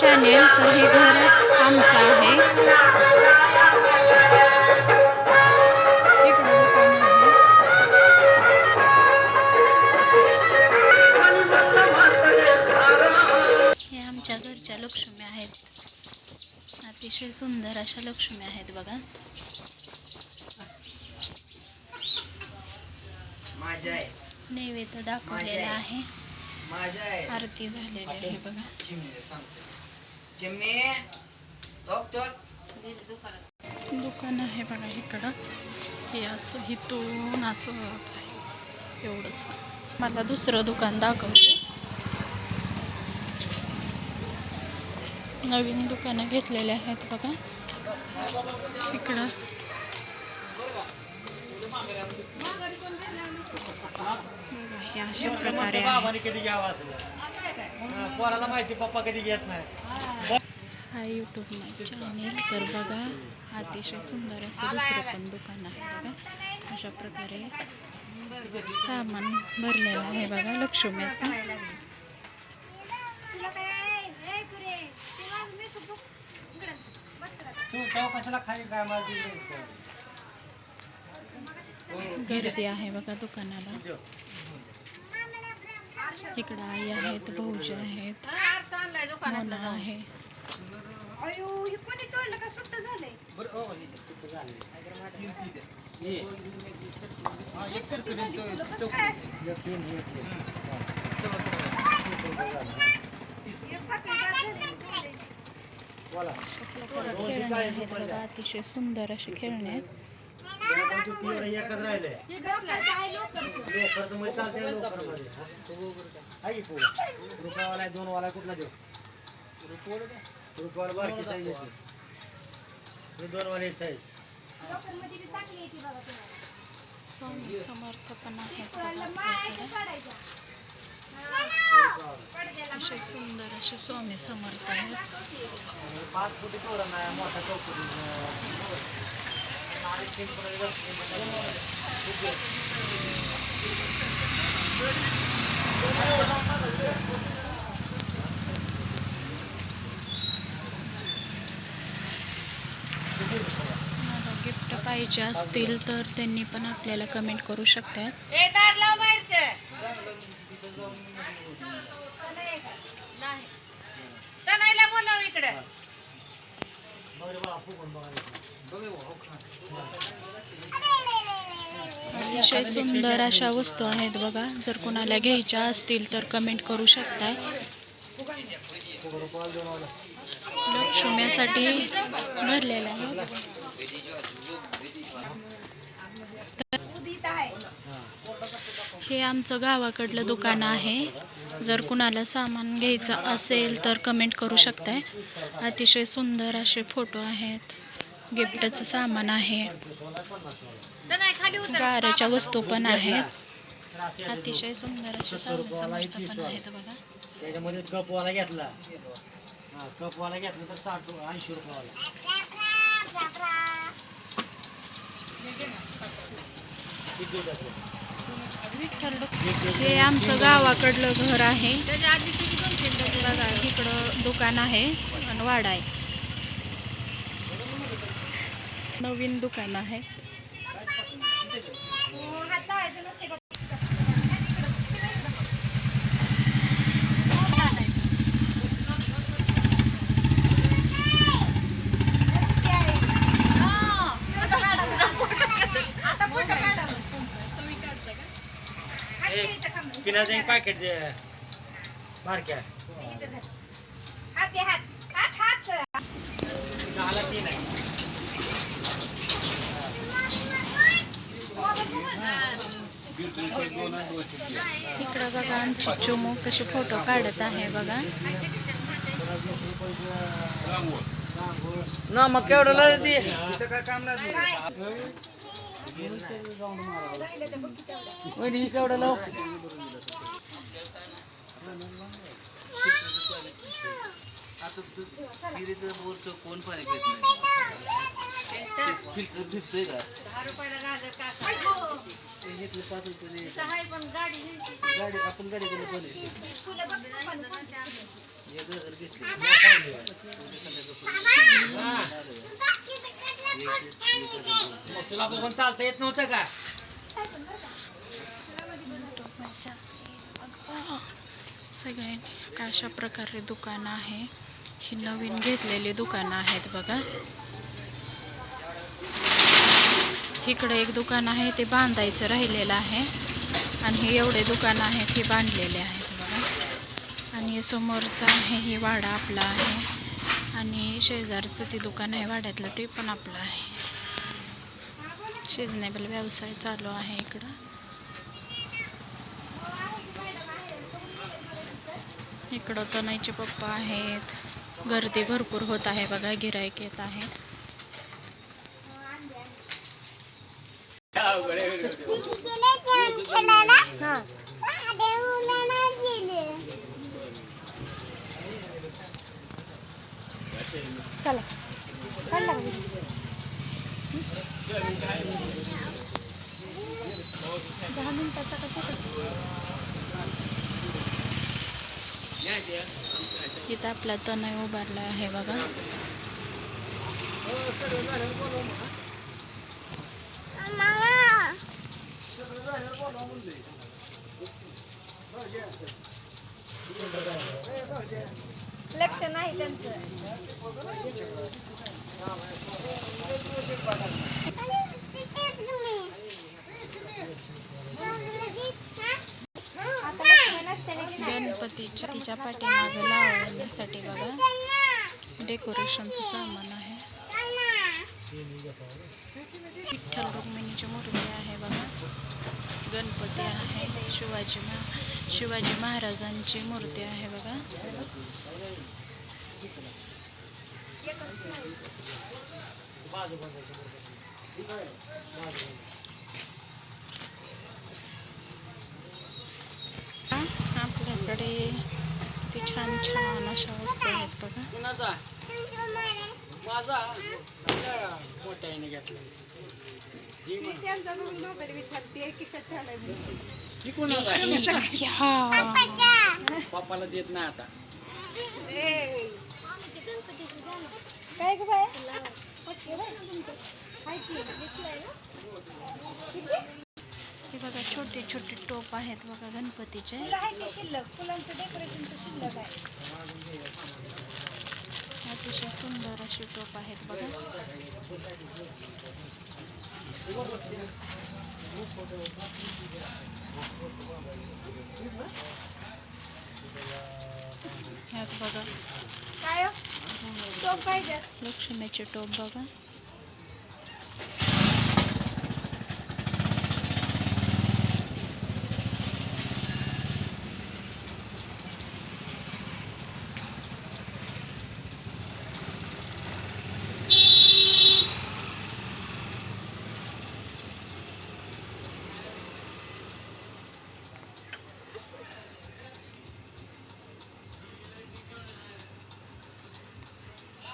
Channel तर हे घर आमचं आहे. तिकडं दुकान आहे. हे आमच्या घरच्या लक्ष्मी आहेत. अतिशय सुंदर अशा लक्ष्मी आहेत बघा. नैवेद्य दाखवलेला आहे. आरती झालेली आहे बघा. चिमणी दुकान आहे बघा इकडं. हे असं इथून असं आहे. एवढंच. मला दुसरं दुकान दाखवते. नवीन दुकानं घेतलेले आहेत बघा. इकडं. बघा, हे अशा प्रकारे आहे. कधी घ्यावा असं पोराला माहिती पप्पा कधी घेत नाही. हा यूट्यूब चॅनेल तर बघा अतिशय सुंदर असं दुसरं पण दुकान आहे बघा. अशा प्रकारे सामान भरलेलं आहे बघा लक्ष्मीचं. गर्दी आहे बघा दुकानाला. इकडं आई आहेत भाऊजी आहेत. मोना आहे खेळणे आहेत बघा अतिशय सुंदर असे खेळणे आहेत एकच राहिले लोकरचं मध्ये चालते लोकरमध्ये. आहे की पोळं? रुपयावाला आहे, दोन वाला आहे, कुठला देऊ रुपयावाला बारकी size येते. हे दोन वाले साईज स्वामी समर्थ पण आहेत बघा आपल्याकडे. असे सुंदर असे स्वामी समर्थ आहेत पाच फुटी तोरण आहे मोठा चौकटी अडीच तीन फुटाची वस्तू. मला पाहिजे असतील तर त्यांनी पण आपल्याला कमेंट करू शकतात. अतिशय सुंदर अशा वस्तू आहेत बघा जर कोणाला घ्यायच्या असतील तर कमेंट करू शकताय. लक्ष्म्यासाठी भरलेल्या आहेत हे आमचं गावाकडलं दुकान आहे. जर कुणाला सामान घ्यायचं असेल तर कमेंट करू शकताय. अतिशय सुंदर असे फोटो आहेत. गिफ्टचं सामान आहे. गाऱ्याच्या वस्तू पण आहेत. अतिशय सुंदर असे स्वामी पण आहेत बघा. त्याच्यामध्ये कपवाला घेतला. कपवाला घेतला तर साठ ऐंशी रुपयावाला हे आमचं गावाकडलं घर आहे. बघा इकडं दुकान आहे आणि वाडा आहे. नवीन दुकान आहे. एक पिण्याचं एक पॅकेट दे। बारक्या दहाला तीन आहे इकडं बघा आमची चुमू कशी फोटो काढत आहे बघा ना मग केवढं ते इथं काय काम नाही वहिनी केवढं लाव कोण पाणी घेत नाही फिल्टर फिरतोय का घेतलं पाच रुपये गाडी आपण गाडी गेलो घेतली मग तुला बघून चालता येत नव्हतं का सगळ्यांनी अशा प्रकारे दुकानं आहे? ही नवीन घेतलेली दुकानं आहेत बघा. इकडे एक दुकान आहे ते बांधायचं राहिलेलं आहे. आणि हे एवढे दुकान आहेत हे बांधलेले आहेत बघा. आणि समोरचा आहे हे वाडा आपला आहे. आणि शेजारचं ते दुकान आहे वाड्यातलं ते पण आपलं आहे. सिजनेबल व्यवसाय चालू आहे इकडं. इकडं तनयचे पप्पा आहेत. गर्दी भरपूर होत आहे बघा गिरायक येत आहे. दहा मिनिटाचा कसं इथं आपला तनय उभारला आहे बघा. लक्ष नाही त्यांचं. गणपतीच्या तिच्या पाठीमागं लावण्यासाठी बघा. डेकोरेशनचं सामान आहे. विठ्ठल रुक्मिणीची मूर्ती आहे बघा. गणपती आहे शिवाजी महा शिवाजी महाराजांची मूर्ती आहे बघा. आपल्याकडे ते छान छान अशा वस्तू आहेत बघा. माझा? मोठ्या आईने घेतला जी म्हणा. त्यांचा बघून मोबाईल विचारते खिशात ठेवलाय म्हणून. ही कुणाचा आहे? हा पप्पाला देत नाही आता काय ग बाय हाय की, दिसलाय ना? हे बघा छोटे छोटे टोप आहेत बघा गणपतीचे फुलं आहे की शिल्लक फुलांचं डेकोरेशनचं शिल्लक आहे अतिशय सुंदर असे टोप आहेत बघा ह्यात बघा. काय हो? लक्ष्मीचे टोप बघा.